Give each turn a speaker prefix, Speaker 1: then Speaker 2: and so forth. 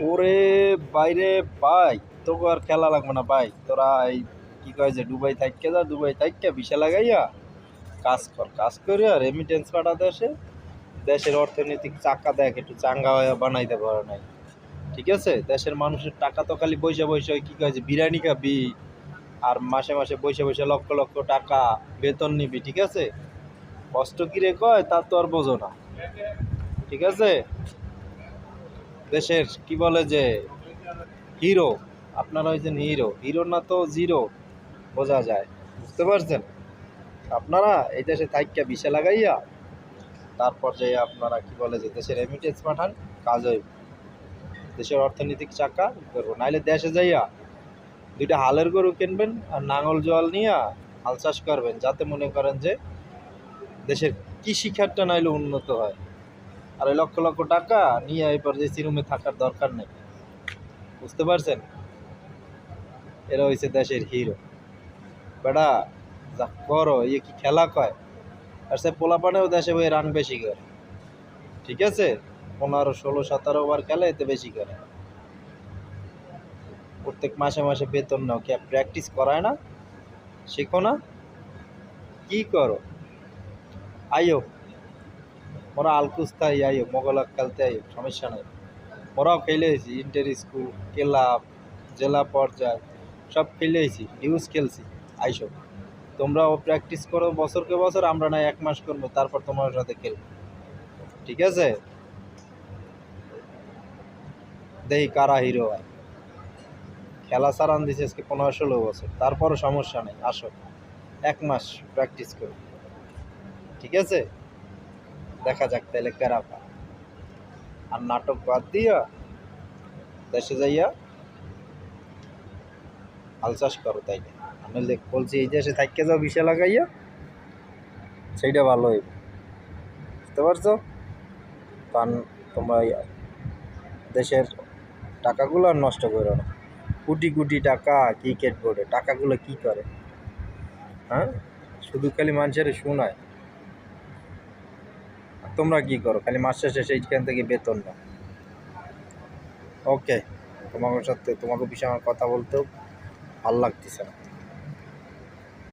Speaker 1: ওরে বাইরে, ভাই, তোকে আর খেলা লাগবে না, ভাই। তোরা এই কি কয় যে, দুবাই থাইকে যা, দুবাই থাইকে ভিসা লাগাইয়া কাজ কর, কাজ করে আর রেমিটেন্স পাঠা দেশে, দেশের অর্থনৈতিক চাকা দেখ, একটু চাঙ্গা হয়ে বানাইতে পারে নাই। ঠিক আছে? দেশের মানুষের টাকা তো খালি বৈশা বৈশা কি কয় যে, বিরিয়ানি খাবি, আর মাসে মাসে বৈশা বৈশা লক্ষ লক্ষ টাকা বেতন নিবি, ঠিক আছে? কষ্ট কিরে কয়, তা তো আর বোঝো না। ঠিক আছে? দেশের কি বলে যে হিরো আপনারা হয়েছেন হিরো হিরো না তো জিরো বোঝা যায়। বুঝতে পারছেন? আপনারা এই দেশে থাইকা বিষে লাগাইয়া, তারপর যে আপনারা কি বলে যে দেশের রেমিটেন্স পাঠান, কাজ দেশের অর্থনৈতিক চাকা করব। নাইলে দেশে যাইয়া দুইটা হালের গরু কিনবেন আর নাঙল জল নিয়ে হাল চাষ করবেন, যাতে মনে করেন যে দেশের কৃষি খাতটা নাইলে উন্নত হয়। আর এই লক্ষ লক্ষ টাকা নিয়ে এবার যে রুমে থাকার দরকার নেই। বুঝতে পারছেন? এরা হয়েছে দেশের হিরো বেটা, যা করো ইয়ে কি খেলা কয়? আর সে পোলাপানেও দেশে ওই রান বেশি করে। ঠিক আছে? পনেরো, ষোলো, সতেরো ওভার খেলে এতে বেশি করে। প্রত্যেক মাসে মাসে বেতন নাও। কে প্র্যাকটিস করায় না? শেখো না? কি করো? আইও মোরা আলকুস্তাই আইও মোগলাক খেলতে আইও সমস্যা নেই। মোরাও খেলেছি ইন্টার স্কুল, ক্লাব, জেলা পর্যায়, সব খেলেছি নিউজ খেলছি, আইসো। তোমরাও প্র্যাকটিস করো, বছরকে বছর, আমরা না এক মাস করব, তারপর তোমার সাথে খেলব। ঠিক আছে? দেখি কারা হিরো হয়। খেলা সারান দিছে আজকে পনেরো ষোলো বছর, তারপরও সমস্যা নেই, আসো। এক মাস প্র্যাকটিস করো। ঠিক আছে? দেখা যাক তাহলে কেরা পায়। আর নাটক বাদ দিয়া দেশে যাইয়া হাল চাষ করো তাই আমি বলছি, এই দেশে থাকতে যাও বিষে লাগাইয়া। সেইটা ভালো হইব। বুঝতে পারছ? কারণ তোমরা দেশের টাকাগুলো আর নষ্ট করো না। কোটি কোটি টাকা ক্রিকেট বোর্ডে টাকাগুলো কি করে? হ্যাঁ? শুধু খালি মানুষের শোনায়। তোমরা কি করো? খালি মাস শেষে সেইখান থেকে বেতন নাও। ওকে তোমাকে সাথে তোমাকে বিষয়ে আমার কথা বলতেও ভালো লাগতেছে না।